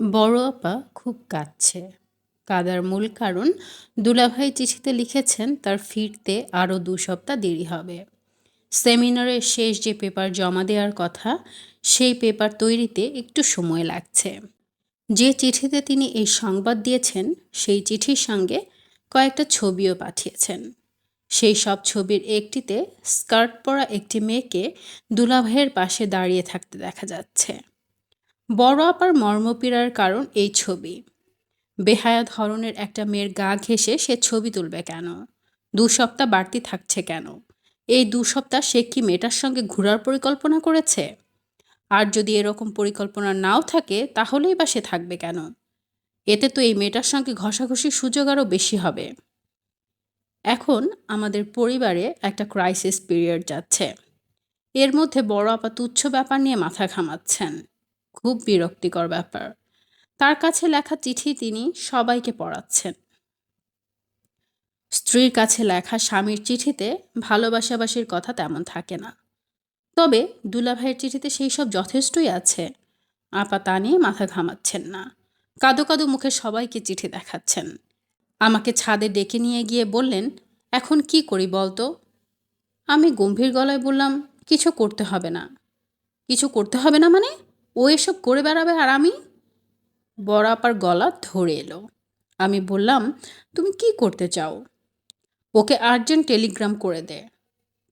বড় আপা খুব কাঁদছে। কাদার মূল কারণ, দুলাভাই চিঠিতে লিখেছেন, তার ফিরতে আরও দু সপ্তাহ দেরি হবে। সেমিনারের শেষ যে পেপার জমা দেওয়ার কথা, সেই পেপার তৈরিতে একটু সময় লাগছে। যে চিঠিতে তিনি এই সংবাদ দিয়েছেন, সেই চিঠির সঙ্গে কয়েকটা ছবিও পাঠিয়েছেন। সেই সব ছবির একটিতে স্কার্ট পরা একটি মেয়েকে দুলাভাইয়ের পাশে দাঁড়িয়ে থাকতে দেখা যাচ্ছে। বড় আপার মর্মপীড়ার কারণ এই ছবি। বেহায়া ধরনের একটা মেয়ের গা ঘেঁষে সে ছবি তুলবে কেন? দু সপ্তাহ বাড়তি থাকছে কেন? এই দু সপ্তাহ সে কি মেয়েটার সঙ্গে ঘোরার পরিকল্পনা করেছে? আর যদি এরকম পরিকল্পনা নাও থাকে, তাহলেই বা সে থাকবে কেন? এতে তো এই মেয়েটার সঙ্গে ঘষাঘষির সুযোগ আরও বেশি হবে। এখন আমাদের পরিবারে একটা ক্রাইসিস পিরিয়ড যাচ্ছে। এর মধ্যে বড় আপা তুচ্ছ ব্যাপার নিয়ে মাথা ঘামাচ্ছেন। খুব বিরক্তিকর ব্যাপার। তার কাছে লেখা চিঠি তিনি সবাইকে পড়াচ্ছেন। স্ত্রীর কাছে লেখা স্বামীর চিঠিতে ভালোবাসাবাসির কথা তেমন থাকে না। তবে দুলাভাইয়ের চিঠিতে সেই সব যথেষ্টই আছে। আপা তা নিয়ে মাথা ঘামাচ্ছেন না। কাদো কাদো মুখে সবাইকে চিঠি দেখাচ্ছেন। আমাকে ছাদে ডেকে নিয়ে গিয়ে বললেন, এখন কি করি বলতো? আমি গম্ভীর গলায় বললাম, কিছু করতে হবে না। কিছু করতে হবে না মানে? ও এসব করে বেড়াবে আর আমি? বড় আপার গলা ধরে এলো। আমি বললাম, তুমি কি করতে চাও? ওকে আর্জেন্ট টেলিগ্রাম করে দে।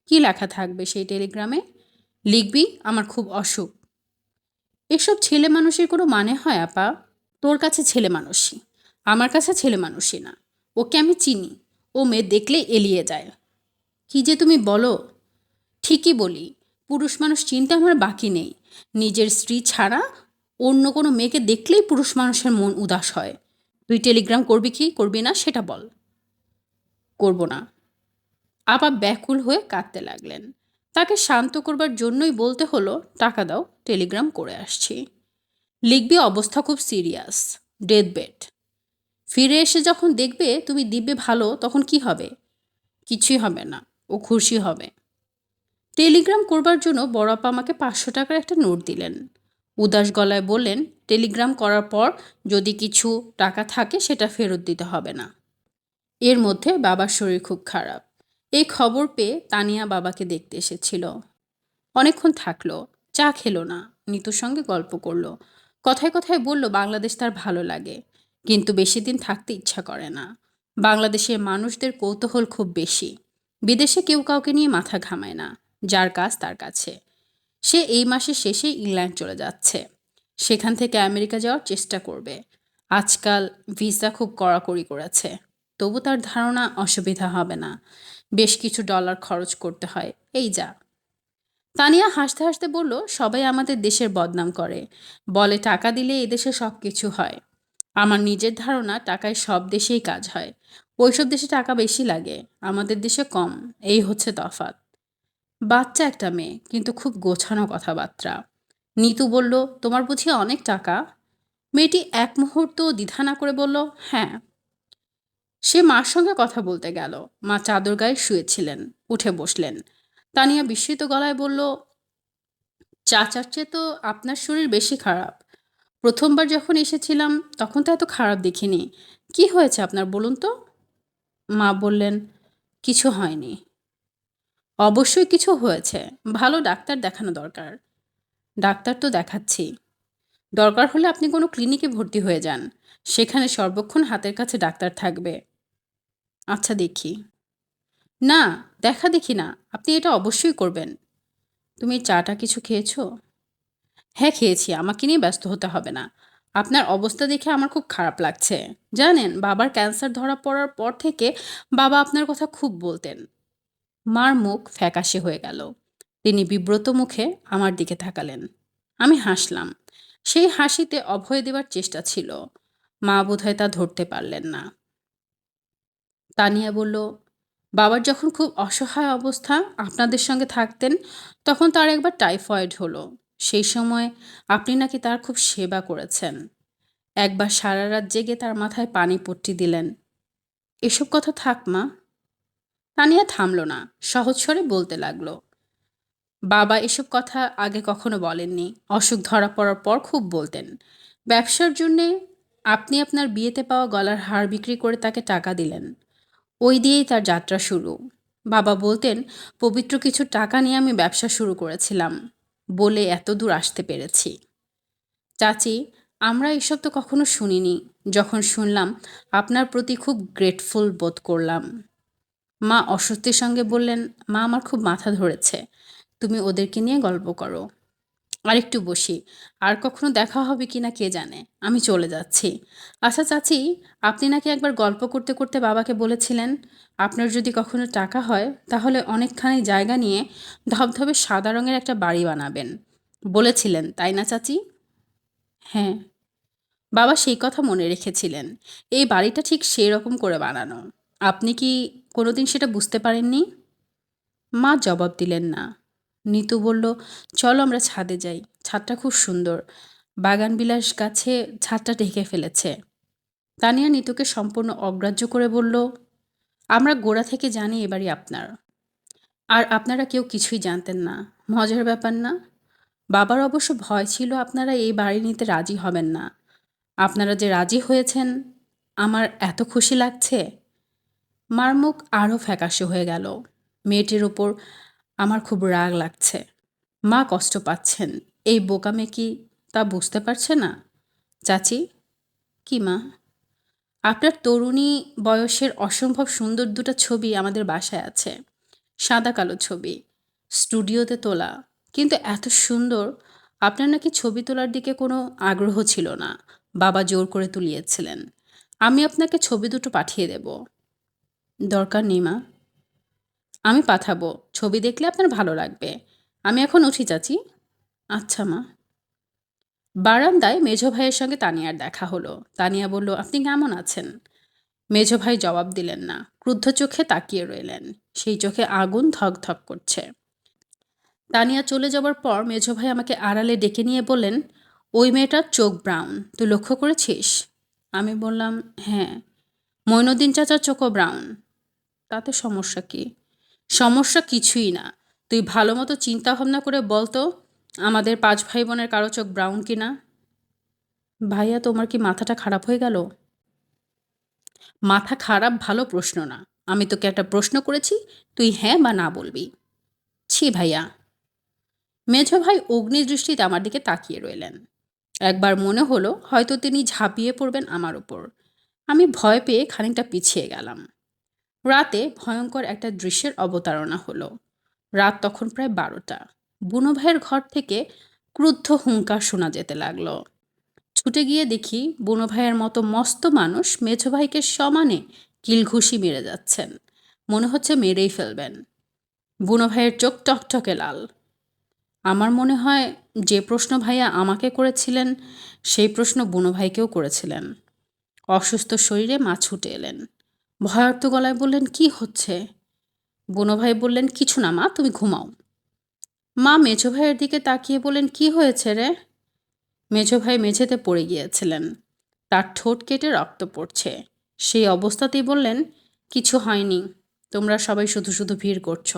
কি লেখা থাকবে সেই টেলিগ্রামে? লিখবি, আমার খুব অসুখ। এসব ছেলে মানুষের কোনো মানে হয়, আপা? তোর কাছে ছেলে মানুষই, আমার কাছে ছেলে মানুষই না। ওকে আমি চিনি, ও মেয়ে দেখলে এলিয়ে যায়। কি যে তুমি বলো? ঠিকই বলি, পুরুষ মানুষ চিনতে আমার বাকি নেই। নিজের স্ত্রী ছাড়া অন্য কোনো মেয়েকে দেখলেই পুরুষ মানুষের মন উদাস হয়। তুই টেলিগ্রাম করবি কি করবি না সেটা বল। করব না। আপা ব্যাকুল হয়ে কাঁদতে লাগলেন। তাকে শান্ত করবার জন্যই বলতে হলো, টাকা দাও, টেলিগ্রাম করে আসছি। লিখবি, অবস্থা খুব সিরিয়াস, ডেথ বেড ফিরে এসে যখন দেখবে তুমি দিব্যে ভালো, তখন কি হবে? কিছুই হবে না, ও খুশি হবে। টেলিগ্রাম করবার জন্য বড়াপা আমাকে পাঁচশো টাকার একটা নোট দিলেন। উদাস গলায় বললেন, টেলিগ্রাম করার পর যদি কিছু টাকা থাকে সেটা ফেরত দিতে হবে না। এর মধ্যে বাবার শরীর খুব খারাপ। এই খবর পেয়ে তানিয়া বাবাকে দেখতে এসেছিল। অনেকক্ষণ থাকল, চা খেলো না, নিতুর সঙ্গে গল্প করল। কথায় কথায় বলল, বাংলাদেশ তার ভালো লাগে, কিন্তু বেশি দিন থাকতে ইচ্ছা করে না। বাংলাদেশের মানুষদের কৌতূহল খুব বেশি। বিদেশে কেউ কাউকে নিয়ে মাথা ঘামায় না। যার কাজ তার কাছে। সে এই মাসের শেষে ইংল্যান্ড চলে যাচ্ছে। সেখান থেকে আমেরিকা যাওয়ার চেষ্টা করবে। আজকাল ভিসা খুব কড়াকড়ি করেছে। তবু তার ধারণা অসুবিধা হবে না। বেশ কিছু ডলার খরচ করতে হয়। এই যা। তানিয়া হাসতে হাসতে বলল, সবাই আমাদের দেশের বদনাম করে। বলে টাকা দিলে এদেশে সব কিছু হয়। আমার নিজের ধারণা, টাকায় সব দেশেই কাজ হয়। ওইসব দেশে টাকা বেশি লাগে। আমাদের দেশে কম। এই হচ্ছে তফাৎ। বাচ্চা একটা মেয়ে, কিন্তু খুব গোছানো কথাবার্তা। নিতু বলল, তোমার বুঝি অনেক টাকা? মেয়েটি এক মুহূর্ত দ্বিধা না করে বলল হ্যাঁ। সে মার সঙ্গে কথা বলতে গেল। মা চাদর গায়ে শুয়েছিলেন, উঠে বসলেন। তানিয়া বিস্মিত গলায় বলল, চাচার চেয়ে তো আপনার শরীর বেশি খারাপ। প্রথমবার যখন এসেছিলাম, তখন তো এত খারাপ দেখিনি। কি হয়েছে আপনার বলুন তো? মা বললেন, কিছু হয়নি। অবশ্যই কিছু হয়েছে। ভালো ডাক্তার দেখানো দরকার। ডাক্তার তো দেখাচ্ছি। দরকার হলে আপনি কোনো ক্লিনিকে ভর্তি হয়ে যান। সেখানে সর্বক্ষণ হাতের কাছে ডাক্তার থাকবে। আচ্ছা দেখি। না, দেখা দেখি না। আপনি এটা অবশ্যই করবেন। তুমি চাটা কিছু খেয়েছো? হ্যাঁ খেয়েছি। আমাকে নিয়ে ব্যস্ত হতে হবে না। আপনার অবস্থা দেখে আমার খুব খারাপ লাগছে। জানেন, বাবার ক্যান্সার ধরা পড়ার পর থেকে বাবা আপনার কথা খুব বলতেন। মার মুখ ফ্যাকাশে হয়ে গেল। তিনি বিব্রত মুখে আমার দিকে তাকালেন। আমি হাসলাম। সেই হাসিতে অভয় দেবার চেষ্টা ছিল। মা বোধহয় তা ধরতে পারলেন না। তানিয়া বলল, বাবার যখন খুব অসহায় অবস্থা, আপনাদের সঙ্গে থাকতেন, তখন তার একবার টাইফয়েড হলো। সেই সময় আপনি নাকি তার খুব সেবা করেছেন। একবার সারা রাত জেগে তার মাথায় পানি পট্টি দিলেন। এসব কথা থাক মা। তানিয়া থামল না, সহজ স্বরে বলতে লাগল। বাবা এসব কথা আগে কখনো বলেননি, অসুখ ধরা পড়ার পর খুব বলতেন। ব্যবসার জন্যে আপনি আপনার বিয়েতে পাওয়া গলার হার বিক্রি করে তাকে টাকা দিলেন। ওই দিয়েই তার যাত্রা শুরু। বাবা বলতেন, পবিত্র কিছু টাকা নিয়ে আমি ব্যবসা শুরু করেছিলাম বলে এত দূর আসতে পেরেছি। চাচি, আমরা এসব তো কখনো শুনিনি। যখন শুনলাম, আপনার প্রতি খুব গ্রেটফুল বোধ করলাম। মা অস্বস্তির সঙ্গে বললেন, মা আমার খুব মাথা ধরেছে, তুমি ওদেরকে নিয়ে গল্প করো। আরেকটু বসি, আর কখনো দেখা হবে কি না কে জানে, আমি চলে যাচ্ছি। আচ্ছা চাচি, আপনি নাকি একবার গল্প করতে করতে বাবাকে বলেছিলেন, আপনার যদি কখনো টাকা হয়, তাহলে অনেকখানি জায়গা নিয়ে ধবধবে সাদা রঙের একটা বাড়ি বানাবেন। বলেছিলেন, তাই না চাচি? হ্যাঁ। বাবা সেই কথা মনে রেখেছিলেন, এই বাড়িটা ঠিক সেই রকম করে বানানো। আপনি কি কোনোদিন সেটা বুঝতে পারেননি? মা জবাব দিলেন না। নিতু বলল, চলো আমরা ছাদে যাই। ছাদটা খুব সুন্দর। বাগান বিলাস গাছে ছাদটা ঢেকে ফেলেছে। তানিয়া নিতুকে সম্পূর্ণ অগ্রাহ্য করে বলল, আমরা গোড়া থেকে জানি এবারই আপনার। আর আপনারা কেউ কিছুই জানতেন না। মজার ব্যাপার না। বাবার অবশ্য ভয় ছিল আপনারা এই বাড়ি নিতে রাজি হবেন না। আপনারা যে রাজি হয়েছেন, আমার এত খুশি লাগছে। মার মুখ আরও ফ্যাকাশে হয়ে গেল। মেয়েটির ওপর আমার খুব রাগ লাগছে। মা কষ্ট পাচ্ছেন। এই বোকামে কি তা বুঝতে পারছে না? চাচি? কি মা? আপনার তরুণী বয়সের অসম্ভব সুন্দর দুটো ছবি আমাদের বাসায় আছে। সাদা কালো ছবি। স্টুডিওতে তোলা। কিন্তু এত সুন্দর। আপনার নাকি ছবি তোলার দিকে কোনো আগ্রহ ছিল না। বাবা জোর করে তুলিয়েছিলেন। আমি আপনাকে ছবি দুটো পাঠিয়ে দেব। দরকার নেই, মা। আমি পাঠাবো। ছবি দেখলে আপনার ভালো লাগবে। আমি এখন উঠি, চাচি। আচ্ছা মা। বারান্দায় মেঝো ভাইয়ের সঙ্গে তানিয়ার দেখা হলো। তানিয়া বলল, আপনি কেমন আছেন? মেঝো ভাই জবাব দিলেন না। ক্রুদ্ধ চোখে তাকিয়ে রইলেন। সেই চোখে আগুন ধক ধক করছে। তানিয়া চলে যাওয়ার পর মেঝো ভাই আমাকে আড়ালে ডেকে নিয়ে বললেন, ওই মেয়েটার চোখ ব্রাউন। তুই লক্ষ্য করেছিস? আমি বললাম হ্যাঁ। মৈনুদ্দিন চাচার চোখও ব্রাউন। তাতে সমস্যা কি? সমস্যা কিছুই না। তুই ভালো মতো চিন্তা ভাবনা করে বলতো আমাদের পাঁচ ভাই বোনের কারও চোখ ব্রাউন কি না? ভাইয়া, তোমার কি মাথাটা খারাপ হয়ে গেল? মাথা খারাপ ভালো প্রশ্ন না। আমি তোকে একটা প্রশ্ন করেছি, তুই হ্যাঁ বা না বলবি। ছি ভাইয়া। মেঝো ভাই অগ্নিদৃষ্টিতে আমার দিকে তাকিয়ে রইলেন। একবার মনে হলো হয়তো তিনি ঝাঁপিয়ে পড়বেন আমার ওপর। আমি ভয় পেয়ে খানিকটা পিছিয়ে গেলাম। রাতে ভয়ঙ্কর একটা দৃশ্যের অবতারণা হলো। রাত তখন প্রায় বারোটা। বুনো ভাইয়ের ঘর থেকে ক্রুদ্ধ হুঙ্কার শোনা যেতে লাগল। ছুটে গিয়ে দেখি বুনো ভাইয়ের মতো মস্ত মানুষ মেঝো ভাইকে সমানে কিলঘুষি মেরে যাচ্ছেন। মনে হচ্ছে মেরেই ফেলবেন। বুনো ভাইয়ের চোখ টকটকে লাল। আমার মনে হয় যে প্রশ্ন ভাইয়া আমাকে করেছিলেন, সেই প্রশ্ন বুনো ভাইকেও করেছিলেন। অসুস্থ শরীরে মা ছুটে এলেন। ভয়ার্ত গলায় বললেন, কি হচ্ছে? বুনো ভাই বললেন, কিছু না মা, তুমি ঘুমাও। মা মেঝো ভাইয়ের দিকে তাকিয়ে বলেন কি হয়েছে রে? মেঝো ভাই মেঝেতে পড়ে গিয়েছিলেন। তার ঠোঁট কেটে রক্ত পড়ছে। সেই অবস্থাতেই বললেন, কিছু হয়নি, তোমরা সবাই শুধু শুধু ভিড় করছ।